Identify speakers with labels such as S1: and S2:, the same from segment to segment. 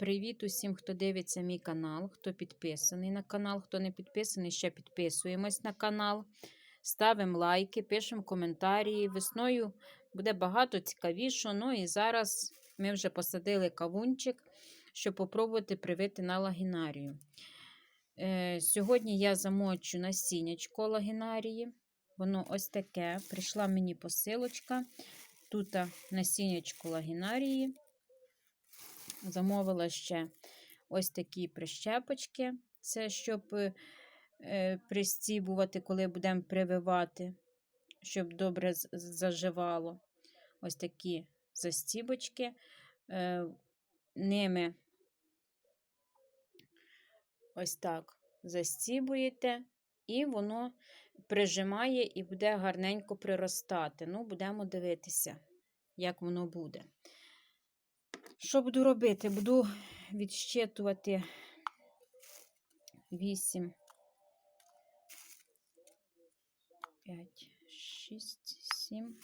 S1: Привіт усім, хто дивиться мій канал, хто підписаний на канал, хто не підписаний, ще підписуємось на канал. Ставимо лайки, пишемо коментарі. Весною буде багато цікавішого. Ну і зараз ми вже посадили кавунчик, щоб попробувати привити на лагінарію. Е, сьогодні я замочу насіннячко лагінарії. Воно ось таке. Прийшла мені посилочка. Тут насіннячко лагінарії. Замовила ще ось такі прищепочки. Це щоб е, пристібувати, коли будемо прививати, щоб добре заживало. Ось такі застібочки. Е, ними ось так застібуєте, і воно прижимає і буде гарненько приростати. Ну, будемо дивитися, як воно буде. Що буду робити? Буду відщитувати 8, 5, 6, 7,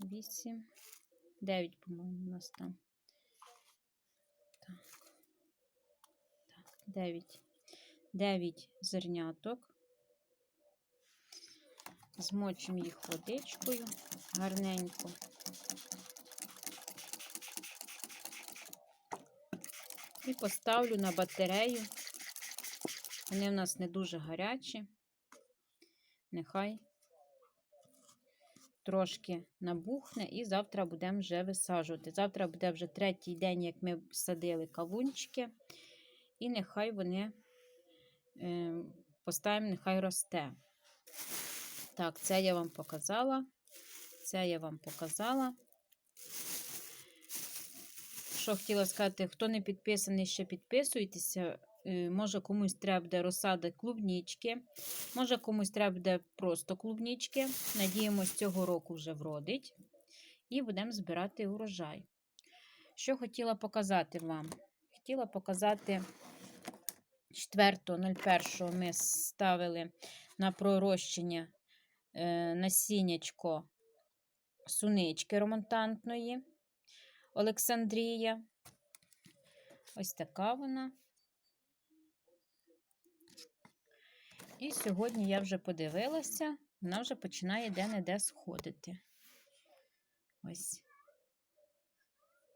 S1: 8, 9, по-моєму, у нас там. Так. Так, 9. 9 зерняток. Змочимо їх водичкою гарненько. І поставлю на батарею. Вони в нас не дуже гарячі. Нехай трошки набухне, і завтра будемо вже висаджувати. Завтра буде вже третій день, як ми садили кавунчики, і нехай вони е, поставимо, нехай росте. Так, це я вам показала. Це я вам показала. Що хотіла сказати, хто не підписаний, ще підписуйтеся. Е, Може, комусь треба буде розсада клубнічки, може, комусь треба буде просто клубнічки. Надіємось, цього року вже вродить. І будемо збирати урожай. Що хотіла показати вам? Хотіла показати 4.01 ми ставили на пророщення е, насіннячко сунички ремонтантної. Олександрія. Ось така вона. І сьогодні я вже подивилася, вона вже починає де-не-де сходити. Ось.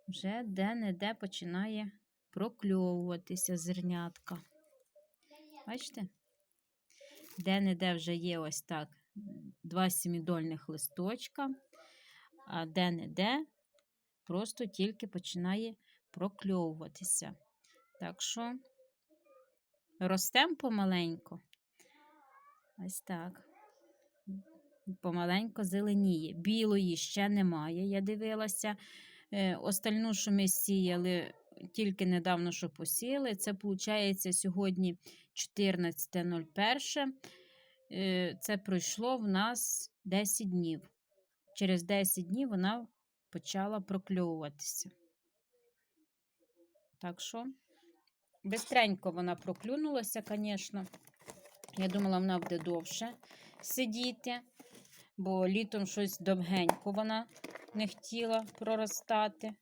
S1: Вже де-не-де починає прокльовуватися зернятка. Бачите? Де-не-де вже є ось так два сімідольних листочка, а де-не-де просто тільки починає прокльовуватися. Так що ростемо помаленько. Ось так. Помаленько зеленіє. Білої ще немає, я дивилася. Е, Остальну, що ми сіяли, тільки недавно що посіяли. Це, виходить, сьогодні 14.01. Е, Це пройшло в нас 10 днів. Через 10 днів вона почала прокльовуватися. Так що, бистренько вона проклюнулася, звісно. Я думала, вона буде довше сидіти, бо літом щось довгенько вона не хотіла проростати.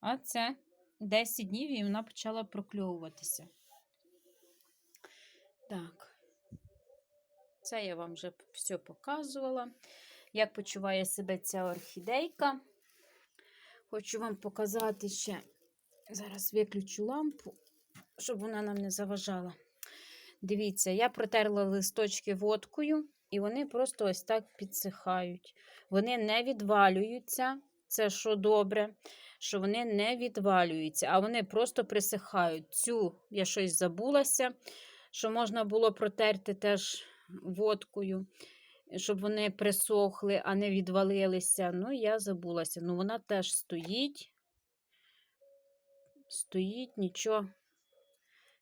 S1: А це 10 днів і вона почала прокльовуватися. Так, це я вам вже все показувала. Як почуває себе ця орхідейка. Хочу вам показати ще. Зараз виключу лампу, щоб вона нам не заважала. Дивіться, я протерла листочки водкою, і вони просто ось так підсихають. Вони не відвалюються. Це що добре, що вони не відвалюються, а вони просто присихають. Цю я щось забулася, що можна було протерти теж водкою, щоб вони присохли, а не відвалилися. Ну, я забулася. Ну, вона теж стоїть. Стоїть, нічого,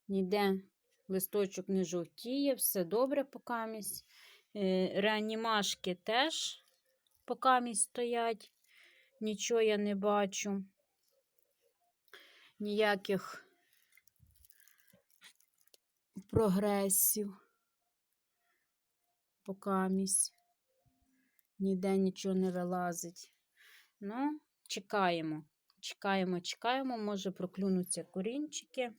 S1: ніде листочок не жовтіє, все добре покамість. Е, Реанімашки теж покамість стоять, нічого я не бачу. Ніяких прогресів. Покамість. Ніде нічого не вилазить. Ну, чекаємо. Чекаємо, чекаємо, може проклюнуться корінчики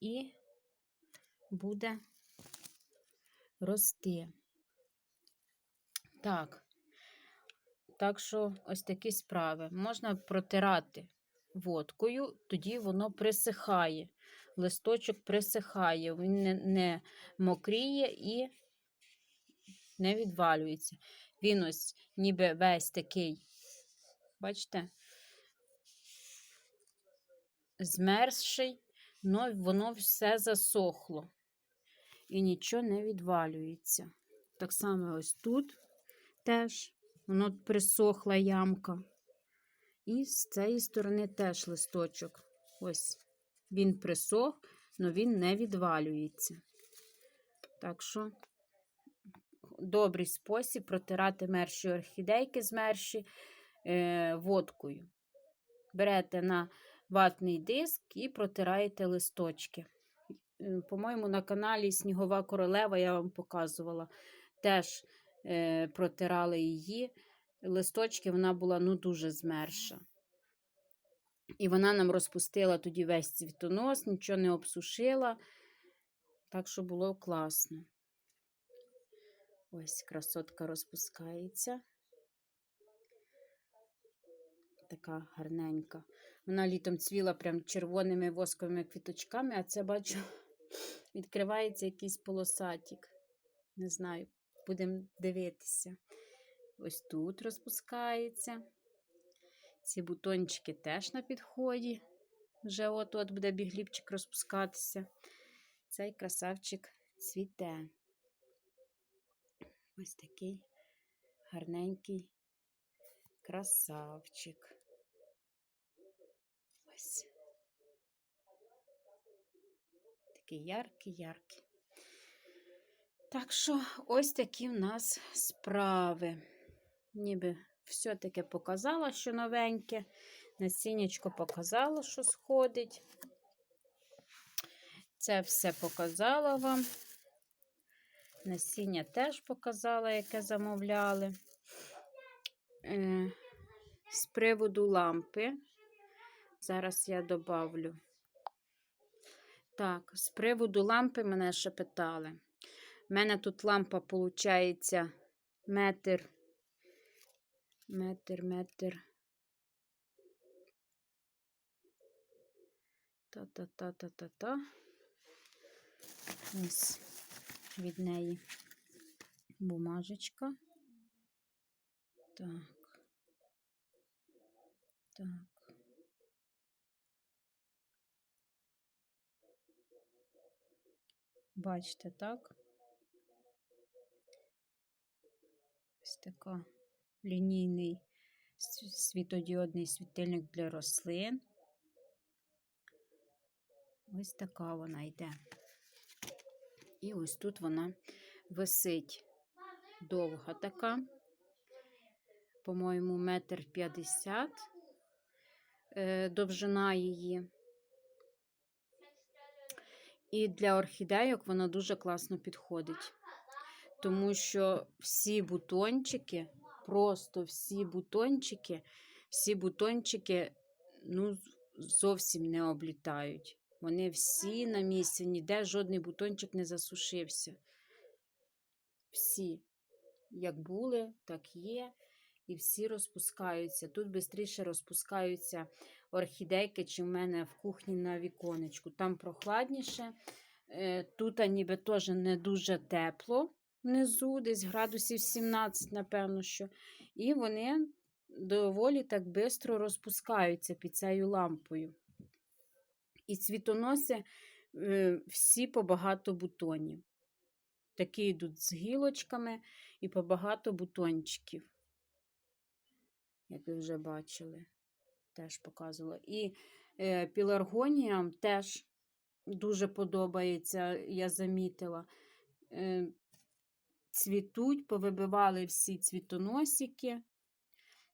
S1: і буде рости. Так. Так що ось такі справи. Можна протирати водкою, тоді воно присихає. Листочок присихає, він не, не мокріє і не відвалюється. Він ось ніби весь такий, бачите, змерзший, але воно все засохло і нічого не відвалюється. Так само ось тут теж воно присохла ямка. І з цієї сторони теж листочок. Ось він присох, але він не відвалюється. Так що добрий спосіб протирати мерші орхідейки з мерші е, водкою. Берете на ватний диск і протираєте листочки. Е, По-моєму, на каналі Снігова королева я вам показувала. Теж е, протирали її. Листочки вона була ну, дуже змерша. І вона нам розпустила тоді весь цвітонос, нічого не обсушила. Так що було класно. Ось красотка розпускається. Така гарненька. Вона літом цвіла прям червоними восковими квіточками, а це бачу, відкривається якийсь полосатик. Не знаю, будемо дивитися. Ось тут розпускається. Ці бутончики теж на підході. Вже от-от буде бігліпчик розпускатися. Цей красавчик цвіте. Ось такий гарненький красавчик. Ось. Такий яркий-яркий. Так що ось такі в нас справи. Ніби все-таки показала, що новеньке. Насіннячко показала, що сходить. Це все показала вам. Насіння теж показала, яке замовляли. Е, з приводу лампи. Зараз я добавлю. Так, з приводу лампи мене ще питали. У мене тут лампа, виходить, метр, метр, метр. Та-та-та-та-та-та. Ось від неї бумажечка. Так. Так. Бачите, так? Ось така лінійний світодіодний світильник для рослин. Ось така вона йде. І ось тут вона висить довга така, по-моєму, метр п'ятдесят е, довжина її. І для орхідейок вона дуже класно підходить, тому що всі бутончики, просто всі бутончики, всі бутончики ну, зовсім не облітають. Вони всі на місці, ніде жодний бутончик не засушився. Всі, як були, так є. І всі розпускаються. Тут швидше розпускаються орхідейки, чи в мене в кухні на віконечку. Там прохладніше. Е, Тут ніби теж не дуже тепло внизу, десь градусів 17, напевно, що. І вони доволі так швидко розпускаються під цією лампою. І цвітоноси е, всі по багато бутонів. Такі йдуть з гілочками і по багато бутончиків. Як ви вже бачили, теж показувала. І е, піларгоніям теж дуже подобається, я замітила. Е, цвітуть, повибивали всі цвітоносики,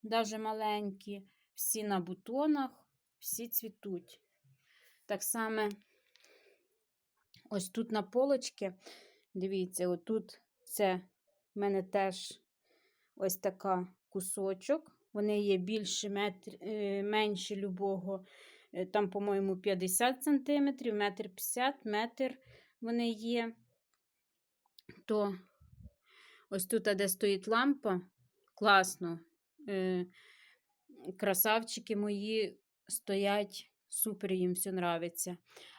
S1: навіть маленькі, всі на бутонах, всі цвітуть. Так само, ось тут на полочці, дивіться, отут це в мене теж ось така кусочок. Вони є більше метр, е, менше любого. Е, Там, по-моєму, 50 см, метр 50, метр вони є. То ось тут, де стоїть лампа, класно. Е, красавчики мої стоять, супер їм все нравиться.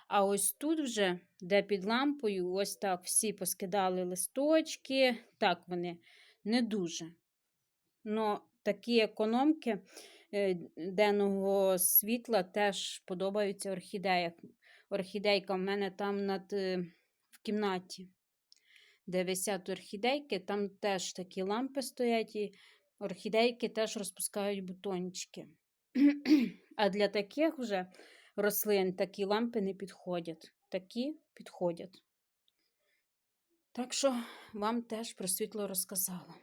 S1: А ось тут вже, де під лампою, ось так всі поскидали листочки. Так вони не дуже. Но такі економки е, денного світла теж подобаються орхідеях. Орхідейка в мене там над, е, в кімнаті, де висять орхідейки, там теж такі лампи стоять, і орхідейки теж розпускають бутончики. А для таких вже рослин такі лампи не підходять. Такі підходять. Так що вам теж про світло розказала.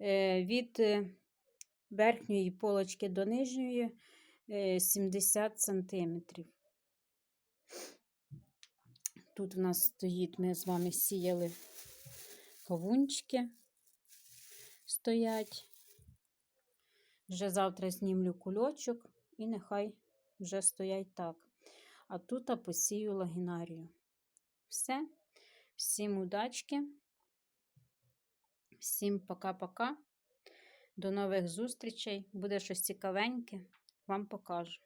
S1: Е, Від е, верхньої полочки до нижньої е, 70 сантиметрів. Тут в нас стоїть, ми з вами сіяли кавунчики стоять. Вже завтра знімлю кульочок і нехай вже стоять так. А тут посію лагінарію. Все. Всім удачки. Всім пока-пока. До нових зустрічей. Буде щось цікавеньке. Вам покажу.